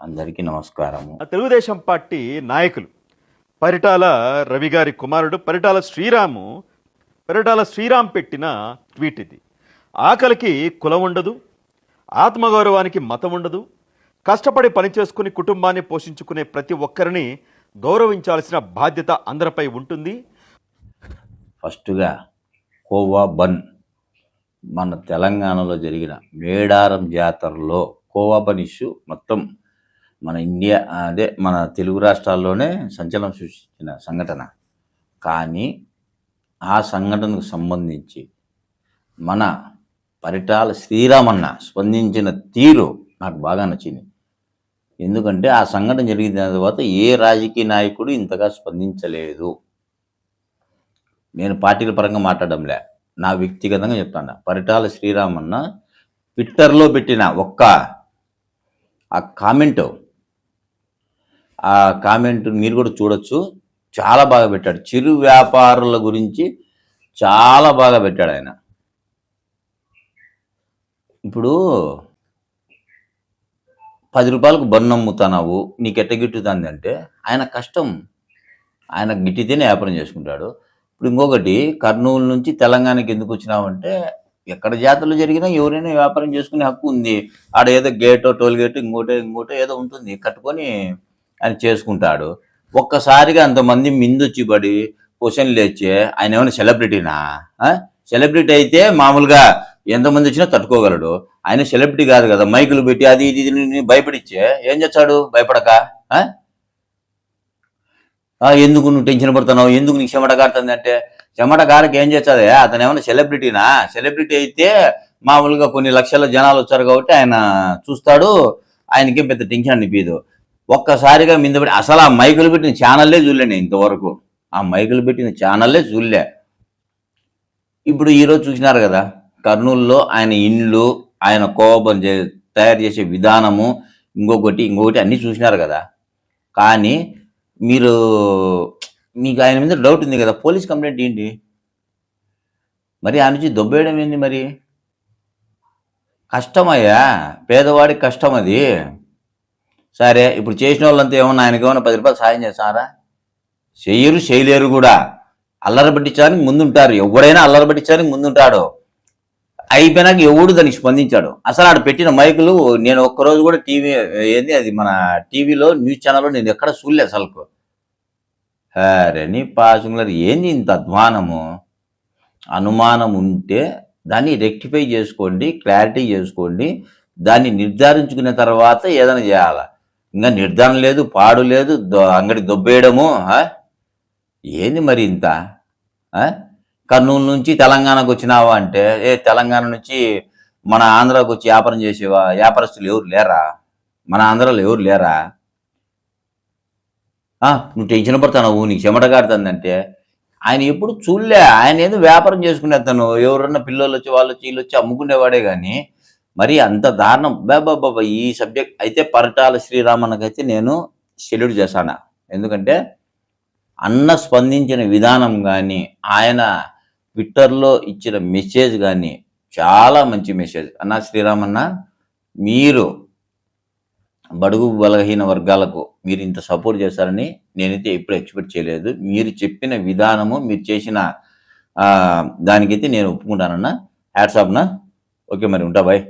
అందరికీ నమస్కారము. తెలుగుదేశం పార్టీ నాయకులు పరిటాల రవి గారి కుమారుడు పరిటాల శ్రీరాము పరిటాల శ్రీరామ్ పెట్టిన ట్వీట్ ఇది. ఆకలికి కులం ఉండదు ఆత్మగౌరవానికి మతం ఉండదు కష్టపడి పనిచేసుకుని కుటుంబాన్ని పోషించుకునే ప్రతి ఒక్కరిని గౌరవించాల్సిన బాధ్యత అందరిపై ఉంటుంది. ఫస్ట్గా కోవా బన్ మన తెలంగాణలో జరిగిన మేడారం జాతరలో కోవా మొత్తం మన ఇండియా అదే మన తెలుగు రాష్ట్రాల్లోనే సంచలనం సృష్టించిన సంఘటన. కానీ ఆ సంఘటనకు సంబంధించి మన పరిటాల శ్రీరామన్న స్పందించిన తీరు నాకు బాగా నచ్చింది. ఎందుకంటే ఆ సంఘటన జరిగిన తర్వాత ఏ రాజకీయ నాయకుడు ఇంతగా స్పందించలేదు. నేను పార్టీల పరంగా మాట్లాడడంలే. నా వ్యక్తిగతంగా చెప్తాను? పరిటాల శ్రీరామన్న ట్విట్టర్లో పెట్టిన ఒక్క ఆ కామెంట్. ఆ కామెంట్ మీరు కూడా చూడొచ్చు. చాలా బాగా పెట్టాడు. చిరు వ్యాపారుల గురించి చాలా బాగా పెట్టాడు ఆయన. ఇప్పుడు పది రూపాయలకు బన్ను అమ్ముతున్నావు నీకు ఎట్ట గిట్టుతుంది అంటే ఆయన కష్టం. ఆయన గిట్టితేనే వ్యాపారం చేసుకుంటాడు. ఇప్పుడు ఇంకొకటి కర్నూలు నుంచి తెలంగాణకి ఎందుకు వచ్చినావంటే ఎక్కడ జాతరలు జరిగినా ఎవరైనా వ్యాపారం చేసుకునే హక్కు ఉంది. ఆడ ఏదో గేటో టోల్ గేట్ ఇంకోటో ఇంకోటో ఏదో ఉంటుంది. కట్టుకొని ఆయన చేసుకుంటాడు. ఒక్కసారిగా అంతమంది మిందొచ్చి పడి క్వశ్చన్లు లేచే ఆయన ఏమైనా సెలబ్రిటీనా? ఆ? సెలబ్రిటీ అయితే మామూలుగా ఎంతమంది వచ్చినా తట్టుకోగలడు. ఆయన సెలబ్రిటీ కాదు కదా. మైకులు పెట్టి అది ఇది ఇది భయపడిచ్చే ఏం చేస్తాడు? భయపడక? ఆ? ఆ, ఎందుకు నువ్వు టెన్షన్ పడుతున్నావు? ఎందుకు నీకు చెమట అంటే? చెమట గారికి ఏం చేస్తుంది? అతను ఏమైనా సెలబ్రిటీనా? సెలబ్రిటీ అయితే మామూలుగా కొన్ని లక్షల జనాలు వచ్చారు కాబట్టి ఆయన చూస్తాడు. ఆయనకి పెద్ద టెన్షన్ అనిపించదు ఒక్కసారిగా మిందపడి అసలు ఆ మైకులు పెట్టిన ఛానల్లే చూడలే నేను ఇంతవరకు. ఆ మైకులు పెట్టిన ఛానల్లే చూడలే. ఇప్పుడు ఈరోజు చూసినారు కదా కర్నూలులో ఆయన ఇండ్లు ఆయన కోపం చే తయారు చేసే విధానము ఇంకొకటి ఇంకొకటి అన్నీ చూసినారు కదా. కానీ మీరు మీకు ఆయన మీద డౌట్ ఉంది కదా పోలీస్ కంప్లైంట్ ఏంటి? మరి ఆ నుంచి దొబ్బేయడం ఏంది మరి? కష్టమయ్యా పేదవాడికి కష్టం అది. సరే ఇప్పుడు చేసిన వాళ్ళంతా ఏమన్నా ఆయనకి ఏమన్నా పది రూపాయలు సాయం చేస్తారా? చెయ్యరు చేయలేరు కూడా. అల్లరి పట్టించడానికి ముందుంటారు. ఎవడైనా అల్లరి పట్టించడానికి ముందుంటాడు. అయిపోయినాక ఎవడు దానికి స్పందించాడు? అసలు ఆడ పెట్టిన మైకులు నేను ఒక్కరోజు కూడా టీవీ ఏంది అది మన టీవీలో న్యూస్ ఛానల్లో నేను ఎక్కడ చూడలేదు అసలు నీ పాసుకులర్ ఏంది ఇంత అధ్వానము? అనుమానం ఉంటే దాన్ని రెక్టిఫై చేసుకోండి క్లారిటీ చేసుకోండి. దాన్ని నిర్ధారించుకున్న తర్వాత ఏదైనా చేయాలి? ఇంకా నిర్ధారణ లేదు పాడు లేదు అంగడి దొబ్బేయడము ఏంది మరి ఇంత? కర్నూలు నుంచి తెలంగాణకు వచ్చినావా అంటే? ఏ తెలంగాణ నుంచి మన ఆంధ్రాకు వచ్చి వ్యాపారం చేసేవా? వ్యాపారస్తులు ఎవరు లేరా? మన ఆంధ్రాలో ఎవరు లేరా? నువ్వు టెన్షన్ పడుతున్నావు నీకు చెమట కాడుతుందంటే ఆయన ఎప్పుడు చూడలే ఆయన ఏదో వ్యాపారం చేసుకునే అతను ఎవరన్నా పిల్లలు వచ్చి వాళ్ళు వచ్చి వీళ్ళు వచ్చి అమ్ముకునేవాడే కానీ మరి అంత దారుణం. బాబా ఈ సబ్జెక్ట్ అయితే పరటాల శ్రీరామన్నకైతే నేను సెల్యూట్ చేశాను? ఎందుకంటే అన్న స్పందించిన విధానం కానీ ఆయన ట్విట్టర్లో ఇచ్చిన మెసేజ్ కానీ చాలా మంచి మెసేజ్. అన్న శ్రీరామన్న మీరు బడుగు బలహీన వర్గాలకు మీరు ఇంత సపోర్ట్ చేస్తారని నేనైతే ఎప్పుడు ఎక్స్పెక్ట్ చేయలేదు. మీరు చెప్పిన విధానము మీరు చేసిన దానికైతే నేను ఒప్పుకుంటానన్నా. హ్యాట్సాప్నా ఓకే మరి ఉంటా బాయ్